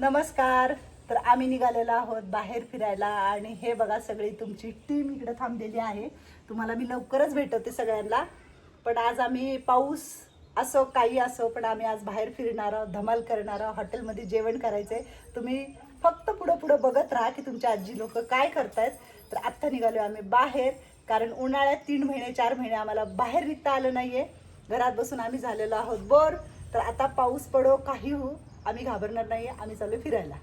नमस्कार. तर आम्ही निघालेलो आहोत बाहेर फिरायला आणि हे बघा सगळी तुमची टीम इकडे थांबलेली आहे. तुम्हाला मी लवकरच भेटवते सगळ्यांना. पण आज आम्ही पाऊस असो काही असो पण आम्ही आज बाहेर फिरणार आहोत धमाल करणार आहोत हॉटेलमध्ये जेवण करायचंय. तुम्ही फक्त पुढं पुढं बघत राहा की तुमच्या आजी लोक काय करतायत. तर आत्ता निघालो आम्ही बाहेर कारण उन्हाळ्यात तीन महिने चार महिने आम्हाला बाहेर निघता आलं नाहीये. घरात बसून आम्ही झालेलो आहोत बोर. तर आता पाऊस पडो काही हो आम्ही घाबरणार नाही आम्ही चालू फिरायला.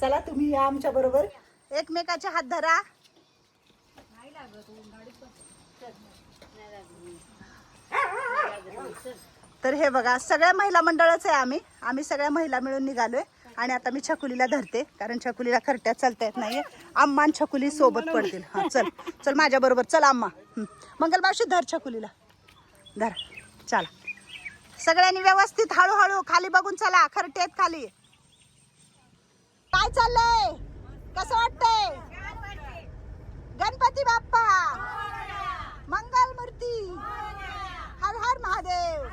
चला तुम्ही या आमच्या बरोबर. एकमेकाचे हात धरा. तर हे बघा सगळ्या महिला मंडळच आहे आम्ही. आम्ही सगळ्या महिला मिळून निघालोय. आणि आता मी छकुलीला धरते कारण छकुलीला खरट्यात चालता येत नाहीये. आम्मा आणि छकुली सोबत पडतील. हा चल चल माझ्या बरोबर चल आम्मा. मंगल मावशी धर छकुलीला. धर. चला. सगळ्यांनी व्यवस्थित हळूहळू खाली बघून चला खरटेत खाली. काय चाललंय? कसं वाटतंय? गणपती बाप्पा मंगल मूर्ती हर हर महादेव.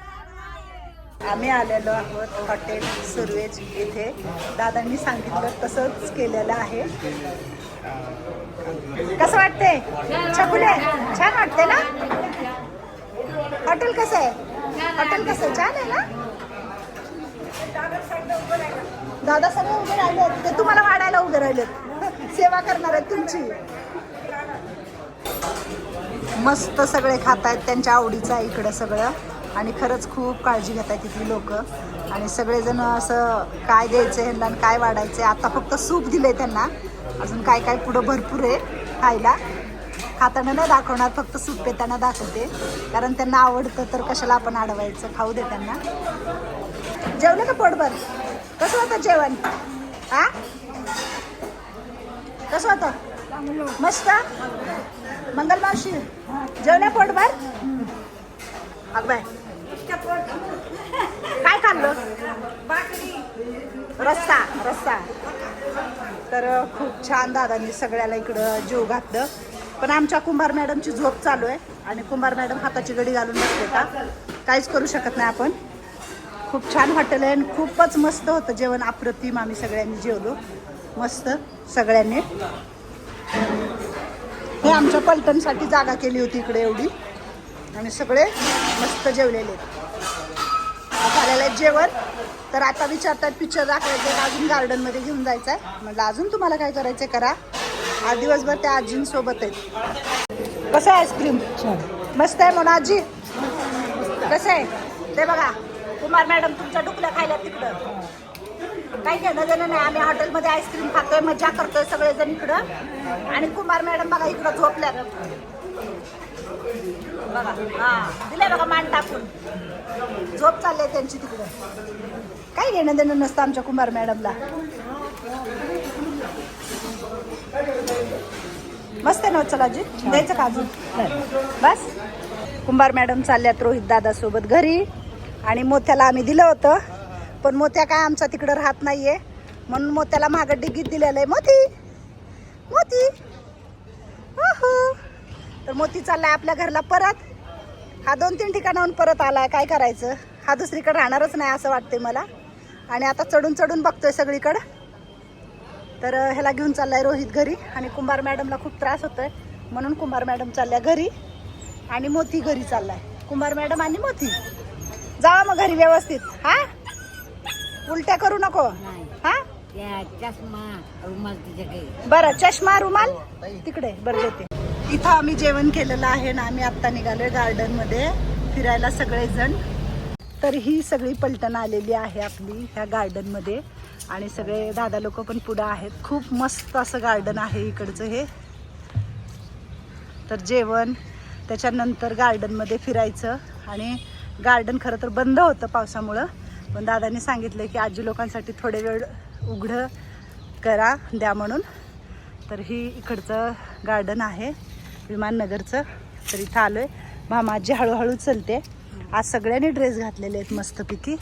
आम्ही आलेलो आहोत हॉटेल सुरवेज इथे. दादांनी सांगितलं तसंच केलेलं आहे. कसं वाटतंय? छकुले छान वाटते ना? हॉटेल कसं आहे? हॉटेल कसं छान आहे ना? दादा सगळे उभे राहिलेत ते तुम्हाला वाढायला उभे राहिलेत. सेवा करणार आहेत तुमची. मस्त सगळे खात आहेत त्यांच्या आवडीचं आहे इकडं सगळं. आणि खरंच खूप काळजी घेत आहेत तिथली लोक. आणि सगळेजण असं काय द्यायचं ह्यांना आणि काय वाढायचं आहे आता फक्त सूप दिलं आहे त्यांना. अजून काय काय पुढं भरपूर आहे खायला. खाताना नाही दाखवणार फक्त सूप पेताना दाखवते. कारण त्यांना आवडतं तर कशाला आपण अडवायचं? खाऊ दे त्यांना. जेवलं का पोटभर? कसं होतं जेवण? हा कसं होतं? मस्त? मंगल मावशी जेवल्या पोटभर? अगबाय काय खाल्लं? रस्ता रस्ता तर खूप छान दादांनी सगळ्याला इकडं जीव घातलं. पण आमच्या कुंभार मॅडमची झोप चालू आहे आणि कुंभार मॅडम हाताची गडी घालून बसते का काहीच करू शकत नाही आपण. खूप छान हॉटेल आहे आणि खूपच मस्त होतं जेवण. अप्रतिम आम्ही सगळ्यांनी जेवलो. मस्त सगळ्यांनी. हे आमच्या पलटणसाठी जागा केली होती इकडे एवढी. आणि सगळे मस्त जेवलेले आहेत. झालेलं आहे जेवण. तर आता विचारतात पिक्चर दाखवायचं अजून गार्डनमध्ये घेऊन जायचं आहे. म्हटलं अजून तुम्हाला काय करायचं करा. आज दिवसभर त्या आजींसोबत आहेत. कसं आहे आईस्क्रीम? मस्त आहे म्हणून आजी. कसं आहे? ते बघा कुमार मॅडम तुमच्या डुकल्या खायला तिकडं. काही घेणं देणं नाही आम्ही हॉटेलमध्ये आईस्क्रीम खातोय मजा करतोय सगळेजण इकडं. आणि कुमार मॅडम बघा इकडं झोपल्यात. बघा हा दिले बघा मान टाकून. झोप चालली त्यांची तिकडं. काही घेणं देणं नसतं आमच्या कुमार मॅडमला. मस्त आहे ना चला जी. द्यायचं का अजून? बस. कुंभार मॅडम चालल्यात रोहित दादा सोबत घरी. आणि मोत्याला आम्ही दिलं होतं. पण मोत्या काय आमचा तिकडं राहत नाहीये. म्हणून मोत्याला मागं डिगीत दिलेलं आहे. मोती! मोती! हो तर मोती चाललाय आपल्या घरला परत. हा दोन तीन ठिकाणाहून परत आलाय. काय करायचं? हा दुसरीकडे राहणारच नाही असं वाटतंय मला. आणि आता चढून चढून बघतोय सगळीकडं. तर ह्याला घेऊन चाललाय रोहित घरी आणि कुंभार मॅडमला खूप त्रास होतोय. म्हणून कुंभार मॅडम चालल्या घरी आणि मोती घरी चाललाय. कुंभार मॅडम आणि मोती. जावा मग घरी व्यवस्थित. हा? उलट्या करू नको. हा? बरं चष्मा रुमाल? तिकडे बरं देते इथं आम्ही जेवण केलेलं आहे ना आम्ही आत्ता निघालोय गार्डनमध्ये फिरायला सगळेजण. तर ही सगळी पलटण आलेली आहे आपली ह्या गार्डनमध्ये आणि सगळे दादा लोक पण पुढं आहेत. खूप मस्त असं गार्डन आहे इकडचं हे. तर जेवण त्याच्यानंतर गार्डनमध्ये फिरायचं. आणि गार्डन खरं तर बंद होतं पावसामुळं. पण दादांनी सांगितलं की आजी लोकांसाठी थोडे वेळ उघडं करा द्या म्हणून. तर ही इकडचं गार्डन आहे विमाननगरचं. तर इथं आलो आहे मामाजी हळूहळू चलते. आज सगळ्यांनी ड्रेस घातलेले आहेत मस्तपैकी.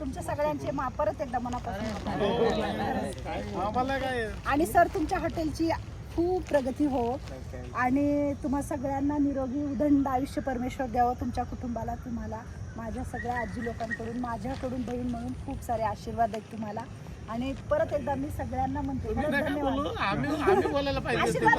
तुमच्या सगळ्यांचे मा परत एकदा मनापासून आणि सर तुमच्या हॉटेलची खूप प्रगती हो. आणि तुम्हा सगळ्यांना निरोगी उदंड आयुष्य परमेश्वर द्यावं तुमच्या कुटुंबाला तुम्हाला माझ्या सगळ्या आजी लोकांकडून माझ्याकडून बहीण म्हणून खूप सारे आशीर्वाद आहेत तुम्हाला. आणि परत एकदा मी सगळ्यांना म्हणते खरंच धन्यवाद. आम्ही आम्ही बोलायला पाहिजे आशीर्वाद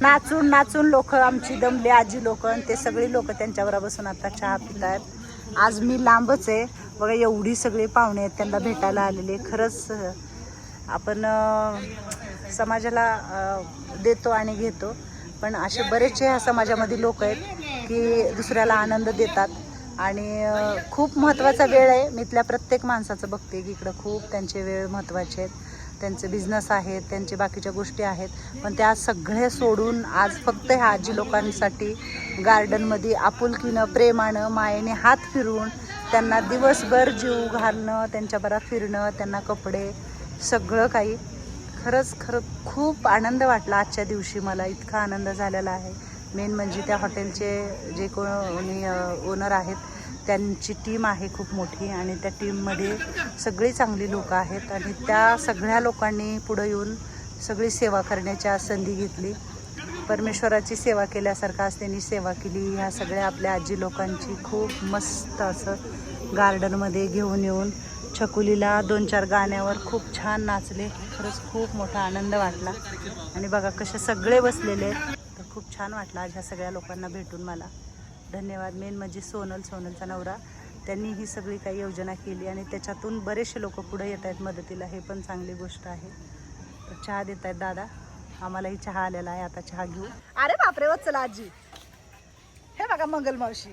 नाचून नाचून लोक आमची दमली आजी लोक ते सगळी लोक त्यांच्यावर बसून आता चहा पित आहेत आज मी लांबच आहे. बघा एवढी सगळी पाहुणे आहेत त्यांना भेटायला आलेले खरंच आपण समाजाला देतो आणि घेतो. पण असे बरेचसे ह्या समाजामध्ये लोक आहेत की दुसऱ्याला आनंद देतात. आणि खूप महत्त्वाचा वेळ आहे. मी इथल्या प्रत्येक माणसाचं बघते की इकडं खूप त्यांचे वेळ महत्त्वाचे आहेत. त्यांचे बिझनेस आहेत त्यांचे बाकीच्या गोष्टी आहेत. पण त्या सगळे सोडून आज फक्त ह्या आजी लोकांसाठी गार्डनमध्ये आपुलकीनं प्रेमानं मायेने हात फिरवून त्यांना दिवसभर जीव घालणं त्यांच्याबरोबर फिरणं त्यांना कपडे सगळं काही खरंच खरं खूप आनंद वाटला आजच्या दिवशी मला. इतका आनंद झालेला आहे. मेन म्हणजे त्या हॉटेलचे जे कोणी ओनर आहेत त्यांची टीम आहे खूप मोठी आणि त्या टीममध्ये सगळी चांगली लोकं आहेत आणि त्या सगळ्या लोकांनी पुढं येऊन सगळी सेवा करण्याच्या संधी घेतली. परमेश्वराची सेवा केल्यासारखं आज त्यांनी सेवा केली. ह्या सगळ्या आपल्या आजी लोकांची खूप मस्त असं गार्डनमध्ये घेऊन येऊन छकुलीला दोन चार गाण्यावर खूप छान नाचले. खरंच खूप मोठा आनंद वाटला. आणि बघा कसे सगळे बसलेले तर खूप छान वाटला आज ह्या सगळ्या लोकांना भेटून मला. धन्यवाद मेन म्हणजे सोनल सोनलचा नवरा. त्यांनी ही सगळी काही योजना केली आणि त्याच्यातून बरेचसे लोक पुढे येत आहेत मदतीला. हे पण चांगली गोष्ट आहे. तर चहा देत आहेत दादा. आम्हालाही चहा आलेला आहे. आता चहा घेऊ. अरे बापरे चला आजी. हे बघा मंगल मावशी.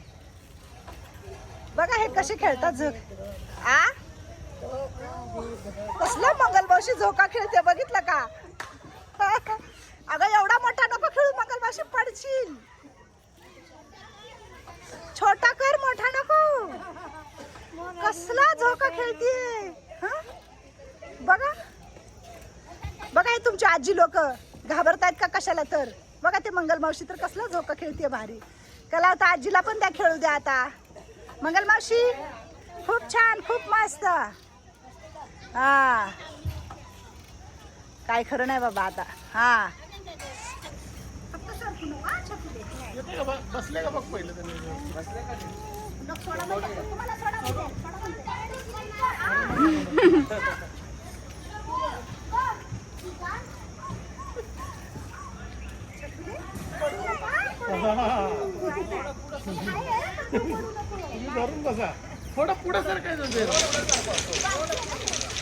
बघा हे कसे खेळतात झग आ? कसला मंगल मावशी झोका खेळते बघितलं का? अगं एवढा मोठा नको खेळू मंगल मावशी पडशील. छोटा कर मोठा नको. कसला झोका खेळतीये? बघा. बघा हे तुमची आजी लोक. घाबरतायत का कशाला तर? बघा ते मंगल मावशी तर कसला झोका खेळतीये भारी. कला आता आजीला पण त्या खेळू द्या आता. मंगल मावशी खूप छान खूप मस्त. हा. काय खरं नाही बाबा आता. हा. का बसले का बघ पहिलं धरून बसा. थोडं पुढे सरकायचं ते.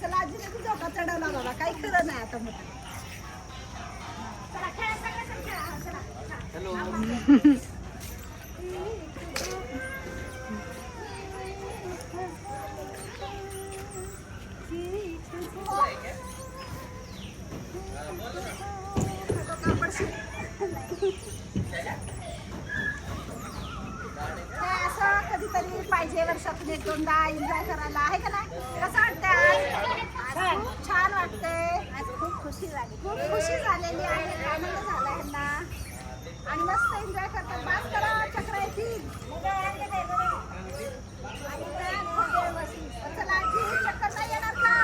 चला आजीने तू झोका चढवला बाबा काही खरं नाही आता मग हॅलो पाहिजे वर्षातून एक दोनदा एन्जॉय करायला. आहे का नाही? कसं वाटतंय आज? खूप छान. वाटतंय. आज खूप खुशी झाली. खूप खुशी झालेली आहे. आनंद झाला ह्यांना. आणि मस्त एन्जॉय करतात. बास करा चक्र येतील आणि त्यात हॉटेल बसून. चला आजी चक्कर नाही येणार का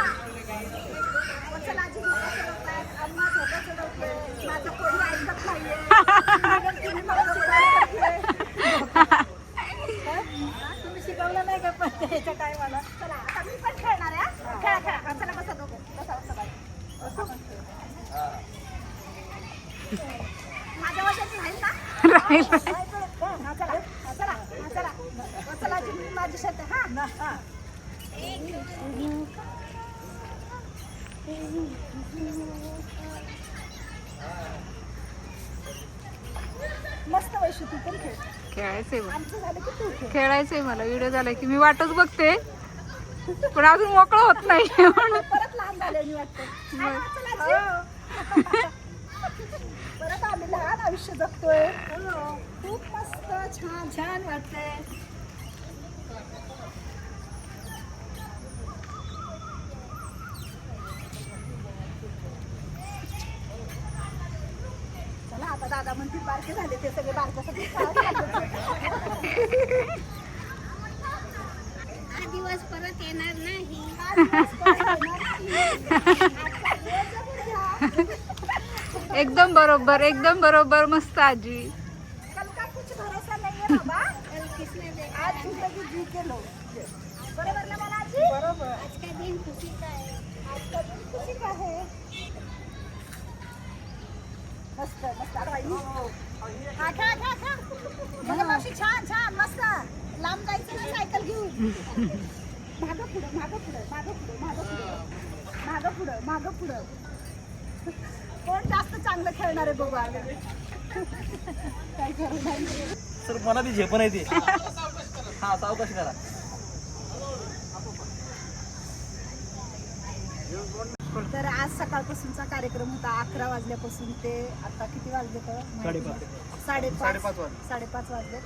चला आजी झोका चढवतायत अम्मा झोका चढवते माझं कोणी ऐकत नाहीये मॅडम, तुम्ही मला शिकवायला तुम्ही शिकवलं त्याच्या टायमाला. चला आता मी पण खेळणार आहे हा. खेळा खेळा. हा, चला बसा दोघं. बसा बसा बाई. बसा. माझ्या वजाची राहील राहील हा, चला. हा, चला. हा, चला. हा, चला आजी, मी माझी शर्ट हा. हा. मस्त वैशू तू पण खेळ. खेळायचंय मला. आमचं झालं की तू खेळ. खेळायचंय मला. व्हिडिओ झाला की मी वाटच बघते. पण अजून मोकळं होत नाही. म्हणून परत लहान झाल्याने वाटतं. हा, चला आजी. परत आम्ही लहान आयुष्य जगतोय. खूप मस्त छान छान वाटतंय. दादा म्हणतील बारके झाले ते सगळे बारकासाठी हा दिवस परत येणार नाही. एकदम बरोबर एकदम बरोबर मस्त आजी. कल का कुछ भरोसा नहीं है बाबा. कल किसने देखा आज जिंदगी जी के लो बरोबर ना मला आजी बरोबर. आज का दिन खुशी का है आज का दिन खुशी का है मस्त मस्त. अरे बाई. हा खेळा खेळा खेळा. मला मावशी छान छान मस्त. लांब जायचं ना सायकल घेऊन. मागं पुढं मागं पुढं मागं पुढं मागं पुढं. मागं पुढं मागं पुढं. कोण जास्त चांगलं खेळणार आहे बघू काय खरं नाही सर मला ती झेपण आहे ती. हा सावकाश करा तर आज सकाळपासूनचा कार्यक्रम होता. अकरा वाजल्यापासून ते आता किती वाजले तर? साडेपाच. साडेपाच. साडेपाच वाजले.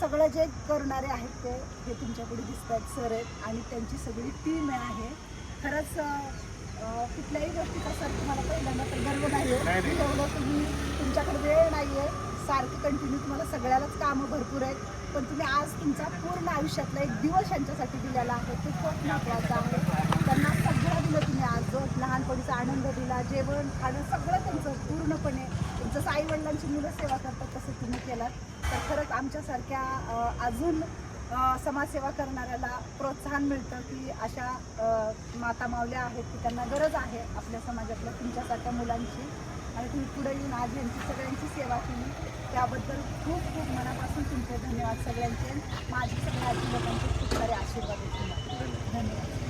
सगळं जे करणारे आहेत ते हे तुमच्याकडे दिसत आहेत सर आहेत. आणि त्यांची सगळी टीम आहे खरंच कुठल्याही गोष्टीचा सर तुम्हाला पहिल्यांदा तर गर्व नाही आहे एवढं तुम्ही तुमच्याकडे वेळ नाही आहे सारखं कंटिन्यू तुम्हाला सगळ्यालाच कामं भरपूर आहेत. पण तुम्ही आज तुमचा पूर्ण आयुष्यातला एक दिवस यांच्यासाठी दिलेला आहे. तो खूप महत्त्वाचा आहे त्यांना सगळं दिलं तुम्ही आज जो लहानपणीचा आनंद दिला जेवण खाणं सगळं त्यांचं पूर्णपणे जसं आई वडिलांची मुलं सेवा करतात तसं तुम्ही केलात. तर खरंच आमच्यासारख्या अजून समाजसेवा करणाऱ्याला प्रोत्साहन मिळतं की अशा माता मावल्या आहेत की त्यांना गरज आहे आपल्या समाजातल्या तुमच्यासारख्या मुलांची. आणि तुम्ही पुढे येऊन आज यांची सगळ्यांची सेवा केली. त्याबद्दल खूप खूप मनापासून तुमचे धन्यवाद सगळ्यांचे. माझे सगळ्या लोकांचे खूप सारे आशीर्वाद धन्यवाद.